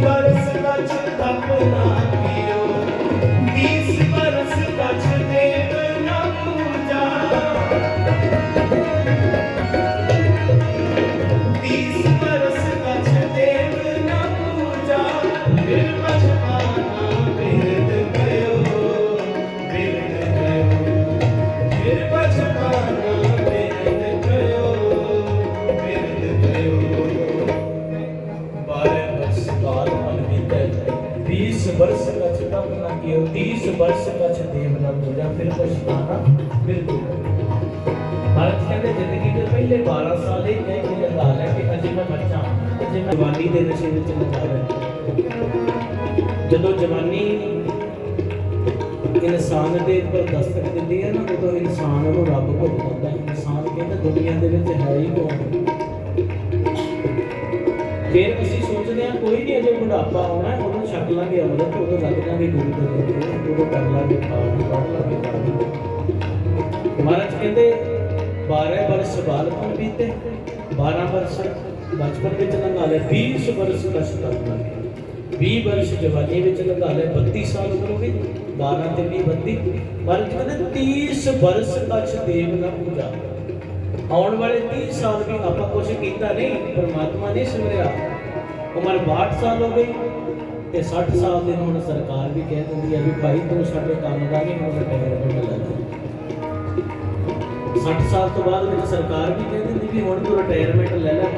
ਬਰਸ ਗਛ ਤਪ ਨਾ ਕੀਓ बीस वर्ष का तप न कियो तीस वर्ष का देव न पूजा फिर पछताना बिल्कुल भारत ਕਹਿੰਦੇ ਜ਼ਿੰਦਗੀ ਦੇ ਪਹਿਲੇ 12 ਸਾਲ ਹੀ ਕਹਿ ਕੇ ਲਗਾ ਲੈ ਕਿ ਅਜੇ ਮੈਂ ਬੱਚਾ ਹਾਂ, ਅਜੇ ਮੈਂ ਜਵਾਨੀ ਦੇ ਨਸ਼ੇ ਵਿੱਚ ਲੱਗਾ ਰਿਹਾ ਜਦੋਂ ਜਵਾਨੀ ਇਨਸਾਨ ਦੇ ਉੱਪਰ ਦਸਤਕ ਦਿੰਦੀ ਹੈ ਨਾ ਉਦੋਂ ਇਨਸਾਨ ਨੂੰ ਰੱਬ ਭੁੱਲ ਜਾਂਦਾ ਹੈ ਇਨਸਾਨ ਕਹਿੰਦਾ ਦੁਨੀਆ ਦੇ ਵਿੱਚ ਹੈ ਹੀ ਕੌਣ ਫਿਰ ਅਸੀਂ ਸੋਚਦੇ ਹਾਂ ਕੋਈ ਨਹੀਂ ਅਜੇ ਬੁਢਾਪਾ ਆਉਣਾ ਹੈ, ਉਦੋਂ ਛਕ ਲਾਂਗੇ ਅੰਮ੍ਰਿਤ ਉਦੋਂ ਲੱਗ ਜਾਾਂਗੇ ਗੁਰੂ ਦੇ ਲੇਖੇ ਉਦੋਂ ਕਰ ਲਾਂਗੇ ਪਾਠ, ਪੜ੍ਹ ਲਾਂਗੇ ਪਾਠ। ਮਹਾਰਾਜ ਕਹਿੰਦੇ 12 ਵਰਸ ਬਾਲਪਨ ਬੀਤੇ? 12 ਵਰਸ ਬਚਪਨ ਵਿੱਚ ਲੰਘਾ ਲਏ 20 ਵਰਸ ਕਸ਼ ਤੱਕ ਲੰਘੇ 20 ਵਰਸ ਜਵਾਨੀ ਵਿੱਚ ਲੰਘਾ ਲਏ 32 ਸਾਲ ਉਮਰ ਹੋ ਗਈ 12 ਤੇ 20 32 ਮਹਾਰਾਜ ਕਹਿੰਦੇ 30 ਵਰਸ ਕਛ ਦੇਵ ਨਾ ਪੂਜਾ। ਆਉਣ ਵਾਲੇ 30 ਸਾਲ ਵੀ ਆਪਾਂ ਕੁਝ ਕੀਤਾ ਨਹੀਂ, ਪਰਮਾਤਮਾ ਨੇ ਸਿਮਰਿਆ ਉਮਰ 62 ਸਾਲ ਹੋ ਗਈ ਤੇ 60 ਸਾਲ ਦੇ ਹੁਣ ਸਰਕਾਰ ਵੀ ਕਹਿ ਦਿੰਦੀ ਹੈ ਵੀ ਭਾਈ ਤੂੰ ਸਾਡੇ ਕੰਮ ਦਾ ਨਹੀਂ, ਹੁਣ ਰਿਟਾਇਰਮੈਂਟ ਲੈ ਲੈ 60 ਸਾਲ ਤੋਂ ਬਾਅਦ ਵਿੱਚ ਸਰਕਾਰ ਵੀ ਕਹਿ ਦਿੰਦੀ ਵੀ ਹੁਣ ਤੂੰ ਰਿਟਾਇਰਮੈਂਟ ਲੈ ਲੈ।